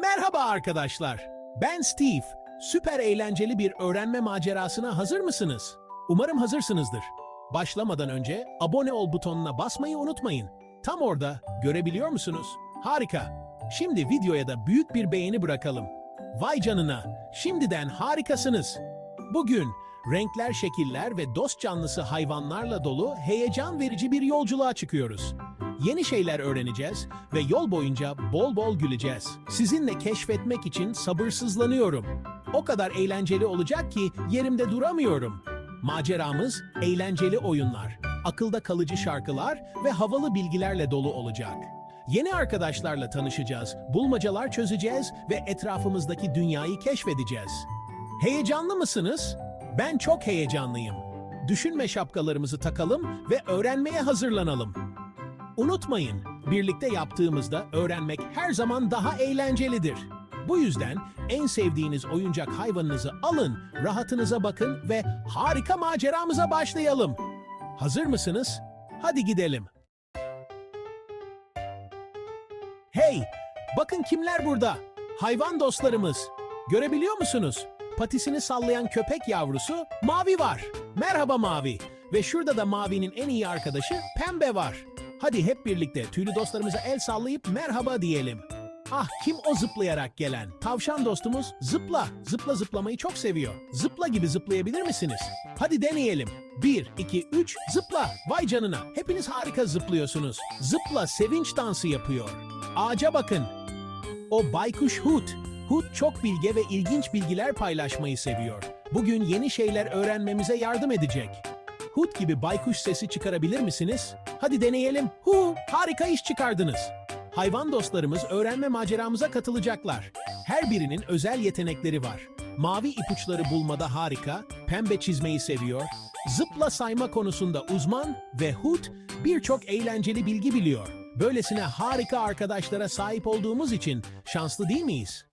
Merhaba arkadaşlar. Ben Steve. Süper eğlenceli bir öğrenme macerasına hazır mısınız? Umarım hazırsınızdır. Başlamadan önce abone ol butonuna basmayı unutmayın. Tam orada görebiliyor musunuz? Harika. Şimdi videoya da büyük bir beğeni bırakalım. Vay canına. Şimdiden harikasınız. Bugün renkler, şekiller ve dost canlısı hayvanlarla dolu heyecan verici bir yolculuğa çıkıyoruz. Yeni şeyler öğreneceğiz ve yol boyunca bol bol güleceğiz. Sizinle keşfetmek için sabırsızlanıyorum. O kadar eğlenceli olacak ki yerimde duramıyorum. Maceramız eğlenceli oyunlar, akılda kalıcı şarkılar ve havalı bilgilerle dolu olacak. Yeni arkadaşlarla tanışacağız, bulmacalar çözeceğiz ve etrafımızdaki dünyayı keşfedeceğiz. Heyecanlı mısınız? Ben çok heyecanlıyım. Düşünme şapkalarımızı takalım ve öğrenmeye hazırlanalım. Unutmayın, birlikte yaptığımızda öğrenmek her zaman daha eğlencelidir. Bu yüzden en sevdiğiniz oyuncak hayvanınızı alın, rahatınıza bakın ve harika maceramıza başlayalım. Hazır mısınız? Hadi gidelim. Hey, bakın kimler burada? Hayvan dostlarımız. Görebiliyor musunuz? Patisini sallayan köpek yavrusu Mavi var. Merhaba Mavi. Ve şurada da Mavi'nin en iyi arkadaşı Pembe var. Hadi hep birlikte tüylü dostlarımıza el sallayıp merhaba diyelim. Ah kim o zıplayarak gelen? Tavşan dostumuz zıpla. Zıpla zıplamayı çok seviyor. Zıpla gibi zıplayabilir misiniz? Hadi deneyelim. 1, 2, 3 zıpla. Vay canına. Hepiniz harika zıplıyorsunuz. Zıpla sevinç dansı yapıyor. Ağaca bakın. O baykuş Hoot. Hoot çok bilge ve ilginç bilgiler paylaşmayı seviyor. Bugün yeni şeyler öğrenmemize yardım edecek. Hoot gibi baykuş sesi çıkarabilir misiniz? Hadi deneyelim. Hu, harika iş çıkardınız. Hayvan dostlarımız öğrenme maceramıza katılacaklar. Her birinin özel yetenekleri var. Mavi ipuçları bulmada harika, pembe çizmeyi seviyor, zıpla sayma konusunda uzman ve Hoot birçok eğlenceli bilgi biliyor. Böylesine harika arkadaşlara sahip olduğumuz için şanslı değil miyiz?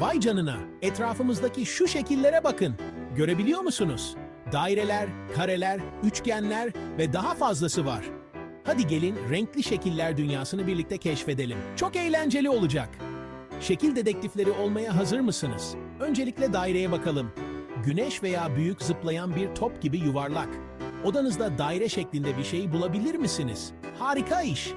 Vay canına, etrafımızdaki şu şekillere bakın. Görebiliyor musunuz? Daireler, kareler, üçgenler ve daha fazlası var. Hadi gelin renkli şekiller dünyasını birlikte keşfedelim. Çok eğlenceli olacak. Şekil dedektifleri olmaya hazır mısınız? Öncelikle daireye bakalım. Güneş veya büyük zıplayan bir top gibi yuvarlak. Odanızda daire şeklinde bir şey bulabilir misiniz? Harika iş.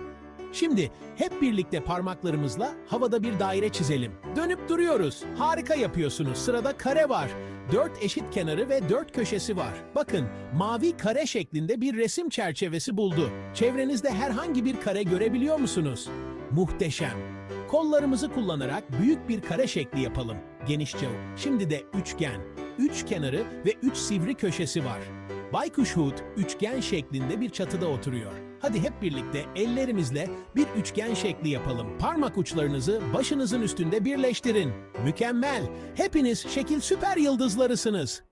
Şimdi hep birlikte parmaklarımızla havada bir daire çizelim. Dönüp duruyoruz. Harika yapıyorsunuz. Sırada kare var. Dört eşit kenarı ve dört köşesi var. Bakın mavi kare şeklinde bir resim çerçevesi buldu. Çevrenizde herhangi bir kare görebiliyor musunuz? Muhteşem. Kollarımızı kullanarak büyük bir kare şekli yapalım. Genişçe. Şimdi de üçgen. Üç kenarı ve üç sivri köşesi var. Baykuş Hood üçgen şeklinde bir çatıda oturuyor. Hadi hep birlikte ellerimizle bir üçgen şekli yapalım. Parmak uçlarınızı başınızın üstünde birleştirin. Mükemmel. Hepiniz şekil süper yıldızlarısınız.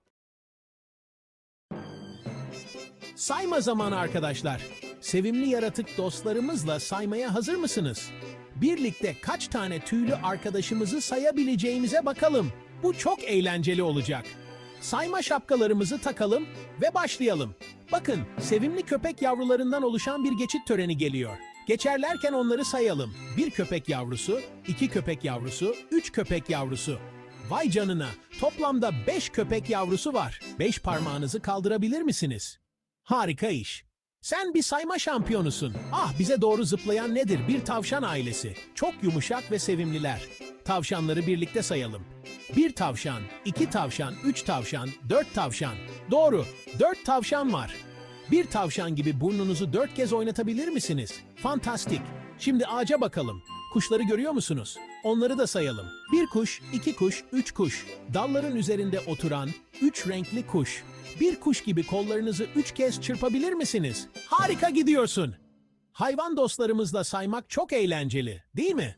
Sayma zamanı arkadaşlar. Sevimli yaratık dostlarımızla saymaya hazır mısınız? Birlikte kaç tane tüylü arkadaşımızı sayabileceğimize bakalım. Bu çok eğlenceli olacak. Sayma şapkalarımızı takalım ve başlayalım. Bakın, sevimli köpek yavrularından oluşan bir geçit töreni geliyor. Geçerlerken onları sayalım. Bir köpek yavrusu, iki köpek yavrusu, üç köpek yavrusu. Vay canına, toplamda beş köpek yavrusu var. Beş parmağınızı kaldırabilir misiniz? Harika iş. Sen bir sayma şampiyonusun. Ah bize doğru zıplayan nedir? Bir tavşan ailesi. Çok yumuşak ve sevimliler. Tavşanları birlikte sayalım. Bir tavşan, iki tavşan, üç tavşan, dört tavşan. Doğru, dört tavşan var. Bir tavşan gibi burnunuzu dört kez oynatabilir misiniz? Fantastik. Şimdi ağaca bakalım. Kuşları görüyor musunuz? Onları da sayalım. Bir kuş, iki kuş, üç kuş. Dalların üzerinde oturan üç renkli kuş. Bir kuş gibi kollarınızı üç kez çırpabilir misiniz? Harika gidiyorsun. Hayvan dostlarımızla saymak çok eğlenceli, değil mi?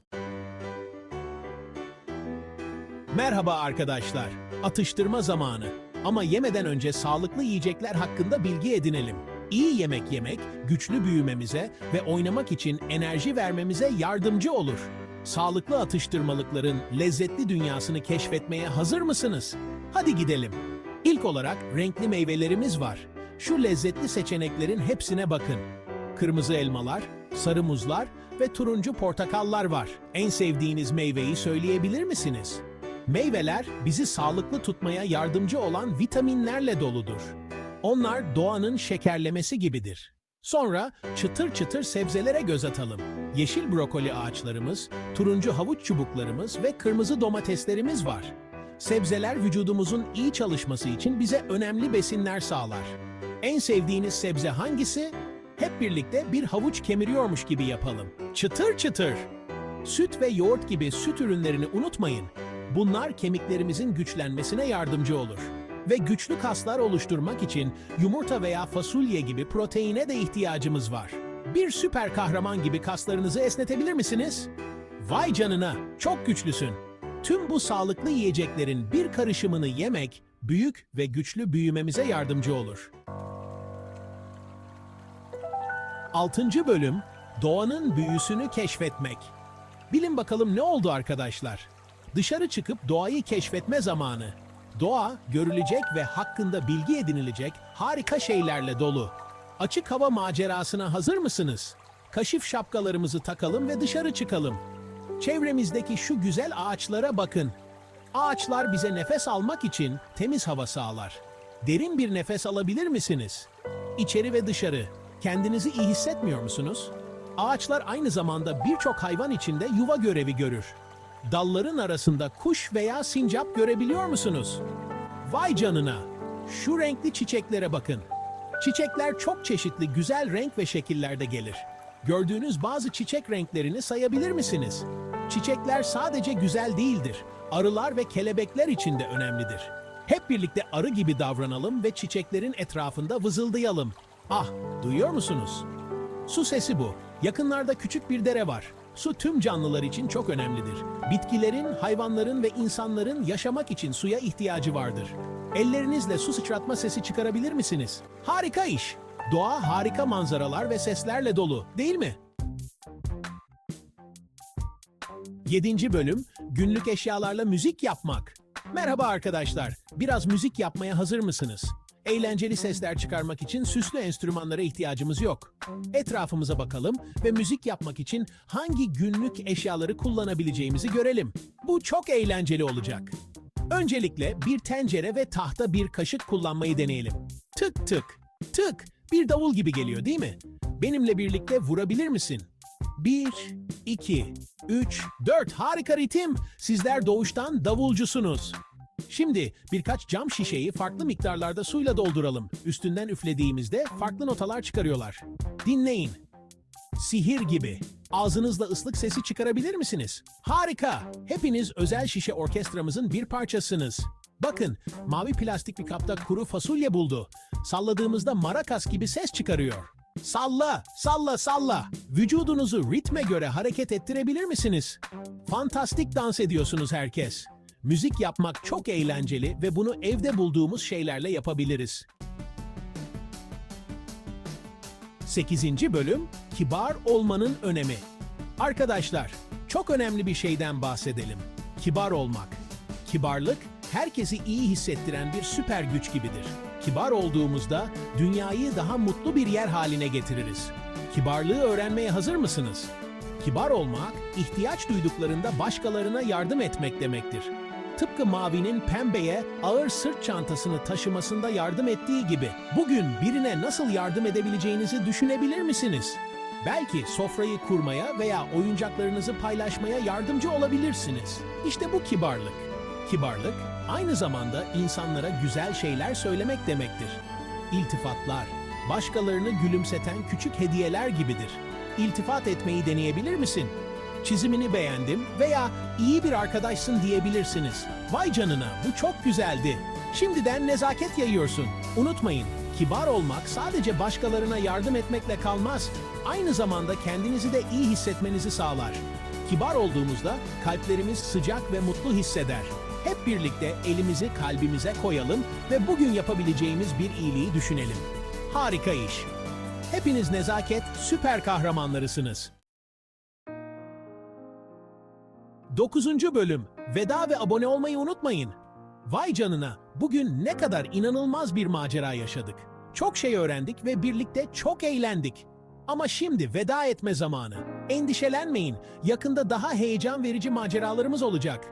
Merhaba arkadaşlar. Atıştırma zamanı. Ama yemeden önce sağlıklı yiyecekler hakkında bilgi edinelim. İyi yemek yemek, güçlü büyümemize ve oynamak için enerji vermemize yardımcı olur. Sağlıklı atıştırmalıkların lezzetli dünyasını keşfetmeye hazır mısınız? Hadi gidelim. İlk olarak renkli meyvelerimiz var. Şu lezzetli seçeneklerin hepsine bakın. kırmızı elmalar, sarı muzlar ve turuncu portakallar var. En sevdiğiniz meyveyi söyleyebilir misiniz? Meyveler bizi sağlıklı tutmaya yardımcı olan vitaminlerle doludur. Onlar doğanın şekerlemesi gibidir. Sonra çıtır çıtır sebzelere göz atalım. Yeşil brokoli ağaçlarımız, turuncu havuç çubuklarımız ve kırmızı domateslerimiz var. Sebzeler vücudumuzun iyi çalışması için bize önemli besinler sağlar. En sevdiğiniz sebze hangisi? Hep birlikte bir havuç kemiriyormuş gibi yapalım. Çıtır çıtır. Süt ve yoğurt gibi süt ürünlerini unutmayın. Bunlar kemiklerimizin güçlenmesine yardımcı olur. Ve güçlü kaslar oluşturmak için yumurta veya fasulye gibi proteine de ihtiyacımız var. Bir süper kahraman gibi kaslarınızı esnetebilir misiniz? Vay canına, çok güçlüsün. Tüm bu sağlıklı yiyeceklerin bir karışımını yemek, büyük ve güçlü büyümemize yardımcı olur. 6. bölüm Doğanın büyüsünü keşfetmek. Bilin bakalım ne oldu arkadaşlar? Dışarı çıkıp doğayı keşfetme zamanı. Doğa görülecek ve hakkında bilgi edinilecek harika şeylerle dolu. Açık hava macerasına hazır mısınız? Kaşif şapkalarımızı takalım ve dışarı çıkalım. Çevremizdeki şu güzel ağaçlara bakın. Ağaçlar bize nefes almak için temiz hava sağlar. Derin bir nefes alabilir misiniz? İçeri ve dışarı. Kendinizi iyi hissetmiyor musunuz? Ağaçlar aynı zamanda birçok hayvan içinde yuva görevi görür. Dalların arasında kuş veya sincap görebiliyor musunuz? Vay canına! Şu renkli çiçeklere bakın. Çiçekler çok çeşitli güzel renk ve şekillerde gelir. Gördüğünüz bazı çiçek renklerini sayabilir misiniz? Çiçekler sadece güzel değildir. Arılar ve kelebekler için de önemlidir. Hep birlikte arı gibi davranalım ve çiçeklerin etrafında vızıldayalım. Ah, duyuyor musunuz? Su sesi bu. Yakınlarda küçük bir dere var. Su tüm canlılar için çok önemlidir. Bitkilerin, hayvanların ve insanların yaşamak için suya ihtiyacı vardır. Ellerinizle su sıçratma sesi çıkarabilir misiniz? Harika iş. Doğa harika manzaralar ve seslerle dolu, değil mi? 7. bölüm Günlük eşyalarla müzik yapmak. Merhaba arkadaşlar. Biraz müzik yapmaya hazır mısınız? Eğlenceli sesler çıkarmak için süslü enstrümanlara ihtiyacımız yok. Etrafımıza bakalım ve müzik yapmak için hangi günlük eşyaları kullanabileceğimizi görelim. Bu çok eğlenceli olacak. Öncelikle bir tencere ve tahta bir kaşık kullanmayı deneyelim. Tık tık, tık. Bir davul gibi geliyor değil mi? Benimle birlikte vurabilir misin? 1, 2, 3, 4 harika ritim. Sizler doğuştan davulcusunuz. Şimdi birkaç cam şişeyi farklı miktarlarda suyla dolduralım. Üstünden üflediğimizde farklı notalar çıkarıyorlar. Dinleyin. Sihir gibi. Ağzınızla ıslık sesi çıkarabilir misiniz? Harika! Hepiniz özel şişe orkestramızın bir parçasınız. Bakın, mavi plastik bir kapta kuru fasulye buldu. Salladığımızda marakas gibi ses çıkarıyor. Salla, salla, salla. Vücudunuzu ritme göre hareket ettirebilir misiniz? Fantastik dans ediyorsunuz herkes. Müzik yapmak çok eğlenceli ve bunu evde bulduğumuz şeylerle yapabiliriz. 8. bölüm Kibar olmanın önemi. Arkadaşlar, çok önemli bir şeyden bahsedelim. Kibar olmak. Kibarlık herkesi iyi hissettiren bir süper güç gibidir. Kibar olduğumuzda dünyayı daha mutlu bir yer haline getiririz. Kibarlığı öğrenmeye hazır mısınız? Kibar olmak, ihtiyaç duyduklarında başkalarına yardım etmek demektir. Tıpkı Mavi'nin pembeye ağır sırt çantasını taşımasında yardım ettiği gibi bugün birine nasıl yardım edebileceğinizi düşünebilir misiniz? Belki sofrayı kurmaya veya oyuncaklarınızı paylaşmaya yardımcı olabilirsiniz. İşte bu kibarlık. Kibarlık aynı zamanda insanlara güzel şeyler söylemek demektir. İltifatlar, başkalarını gülümseten küçük hediyeler gibidir. İltifat etmeyi deneyebilir misin? Çizimini beğendim veya iyi bir arkadaşsın diyebilirsiniz. Vay canına bu çok güzeldi. Şimdiden nezaket yayıyorsun. Unutmayın, kibar olmak sadece başkalarına yardım etmekle kalmaz. Aynı zamanda kendinizi de iyi hissetmenizi sağlar. Kibar olduğumuzda kalplerimiz sıcak ve mutlu hisseder. Hep birlikte elimizi kalbimize koyalım ve bugün yapabileceğimiz bir iyiliği düşünelim. Harika iş. Hepiniz nezaket süper kahramanlarısınız. 9. bölüm. Veda ve abone olmayı unutmayın. Vay canına, bugün ne kadar inanılmaz bir macera yaşadık. Çok şey öğrendik ve birlikte çok eğlendik. Ama şimdi veda etme zamanı. Endişelenmeyin. Yakında daha heyecan verici maceralarımız olacak.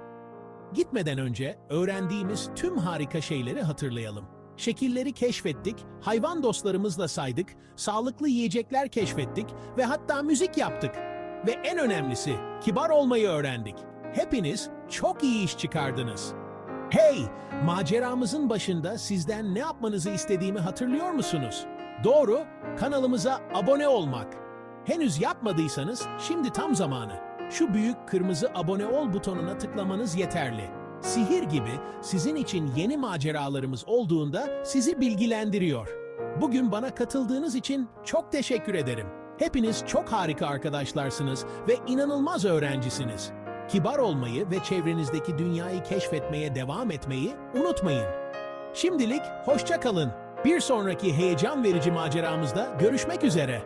Gitmeden önce öğrendiğimiz tüm harika şeyleri hatırlayalım. Şekilleri keşfettik, hayvan dostlarımızla saydık, sağlıklı yiyecekler keşfettik ve hatta müzik yaptık. Ve en önemlisi, kibar olmayı öğrendik. Hepiniz çok iyi iş çıkardınız. Hey, maceramızın başında sizden ne yapmanızı istediğimi hatırlıyor musunuz? Doğru, kanalımıza abone olmak. Henüz yapmadıysanız şimdi tam zamanı. Şu büyük kırmızı abone ol butonuna tıklamanız yeterli. Sihir gibi sizin için yeni maceralarımız olduğunda sizi bilgilendiriyor. Bugün bana katıldığınız için çok teşekkür ederim. Hepiniz çok harika arkadaşlarsınız ve inanılmaz öğrencisiniz. Kibar olmayı ve çevrenizdeki dünyayı keşfetmeye devam etmeyi unutmayın. Şimdilik hoşça kalın. Bir sonraki heyecan verici maceramızda görüşmek üzere.